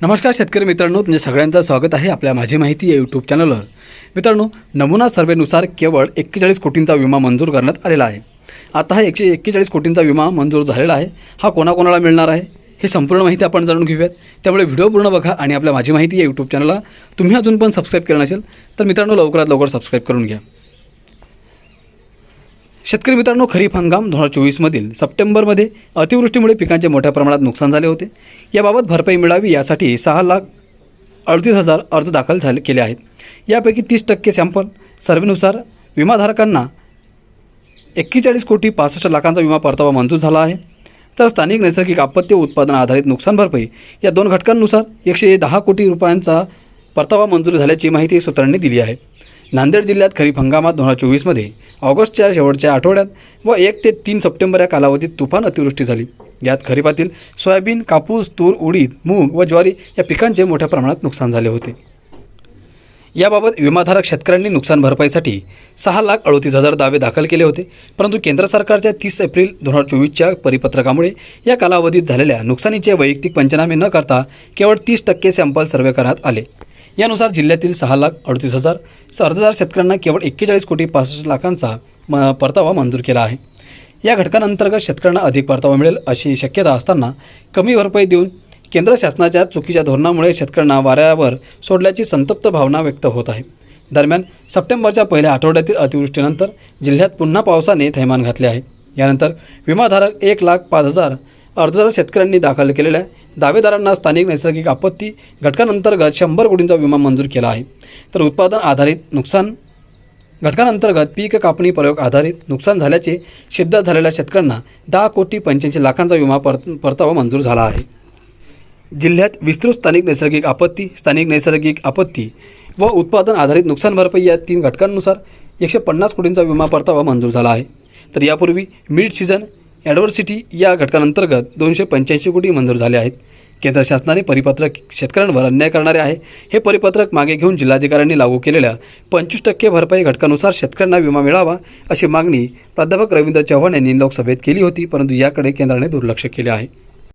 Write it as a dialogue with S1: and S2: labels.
S1: नमस्कार शेतकरी मित्रांनो तुमच्या सगळ्यांचं स्वागत आहे आपल्या माझी माहिती या यूट्यूब चॅनलवर मित्रांनो नमुना सर्वेनुसार केवळ एक्केचाळीस कोटींचा विमा मंजूर करण्यात आलेला आहे. आता हा एकशे एक्केचाळीस कोटींचा विमा मंजूर झालेला आहे. हा कोणाकोणाला मिळणार आहे हे संपूर्ण माहिती आपण जाणून घेऊयात. त्यामुळे व्हिडिओ पूर्ण बघा आणि आपल्या माझी माहिती या यूट्यूब चॅनलला तुम्ही अजून पण सबस्क्राईब केलं नसेल तर मित्रांनो लवकरात लवकर सबस्क्राईब करून घ्या. शेतकरी मित्रांनो खरीप हंगाम दोन हजार चोवीसमधील सप्टेंबरमध्ये अतिवृष्टीमुळे पिकांचे मोठ्या प्रमाणात नुकसान झाले होते. याबाबत भरपाई मिळावी यासाठी सहा लाख अडतीस हजार अर्ज दाखल झाले केले आहेत. यापैकी तीस टक्के सॅम्पल सर्वेनुसार विमाधारकांना एक्केचाळीस कोटी पासष्ट लाखांचा विमा परतावा मंजूर झाला आहे. तर स्थानिक नैसर्गिक आपत्ती उत्पादन आधारित नुकसान भरपाई या दोन घटकांनुसार एकशे दहा कोटी रुपयांचा परतावा मंजूर झाल्याची माहिती सूत्रांनी दिली आहे. नांदेड जिल्ह्यात खरीप हंगामात दोन हजार चोवीसमध्ये ऑगस्टच्या शेवटच्या आठवड्यात व एक ते तीन सप्टेंबर या कालावधीत तुफान अतिवृष्टी झाली. यात खरीपातील सोयाबीन कापूस तूर उडीद मूग व ज्वारी या पिकांचे मोठ्या प्रमाणात नुकसान झाले होते. याबाबत विमाधारक शेतकऱ्यांनी नुकसान भरपाईसाठी सहा लाख अडतीस हजार दावे दाखल केले होते. परंतु केंद्र सरकारच्या तीस एप्रिल दोन हजार चोवीसच्या परिपत्रकामुळे या कालावधीत झालेल्या नुकसानीचे वैयक्तिक पंचनामे न करता केवळ तीस टक्के सॅम्पल सर्वे करण्यात आले. यानुसार जिल्ह्यातील सहा लाख अडतीस हजार अर्जदार शेतकऱ्यांना केवळ एक्केचाळीस कोटी पासष्ट लाखांचा म परतावा मंजूर केला आहे. या घटकांअंतर्गत शेतकऱ्यांना अधिक परतावा मिळेल अशी शक्यता असताना कमी भरपाई देऊन केंद्र शासनाच्या चुकीच्या धोरणामुळे शेतकऱ्यांना वाऱ्यावर सोडल्याची संतप्त भावना व्यक्त होत आहे. दरम्यान सप्टेंबरच्या पहिल्या आठवड्यातील अतिवृष्टीनंतर जिल्ह्यात पुन्हा पावसाने थैमान घातले आहे. यानंतर विमाधारक एक लाख पाच हजार अर्जदार शेतकऱ्यांनी दाखल केलेल्या दावेदारांना स्थानिक नैसर्गिक आपत्ती घटकांअंतर्गत शंभर कोटींचा विमा मंजूर केला आहे. तर उत्पादन आधारित नुकसान घटकांअंतर्गत पीक कापणी प्रयोग आधारित नुकसान झाल्याचे सिद्ध झालेल्या शेतकऱ्यांना दहा कोटी पंच्याऐंशी लाखांचा विमा परत परतावा मंजूर झाला आहे. जिल्ह्यात विस्तृत स्थानिक नैसर्गिक आपत्ती स्थानिक नैसर्गिक आपत्ती व उत्पादन आधारित नुकसान भरपाई या तीन घटकांनुसार एकशे पन्नास कोटींचा विमा परतावा मंजूर झाला आहे. तर यापूर्वी मिड सीझन ॲडव्हर्सिटी या घटकांतर्गत दोनशे पंच्याऐंशी कोटी मंजूर झाले आहेत. केंद्र शासनाने परिपत्रक शेतकऱ्यांवर अन्याय करणारे आहे. हे परिपत्रक मागे घेऊन जिल्हाधिकाऱ्यांनी लागू केलेल्या पंचवीस टक्के भरपाई घटकानुसार शेतकऱ्यांना विमा मिळावा अशी मागणी प्राध्यापक रवींद्र चव्हाण यांनी लोकसभेत केली होती परंतु याकडे केंद्राने दुर्लक्ष केले आहे.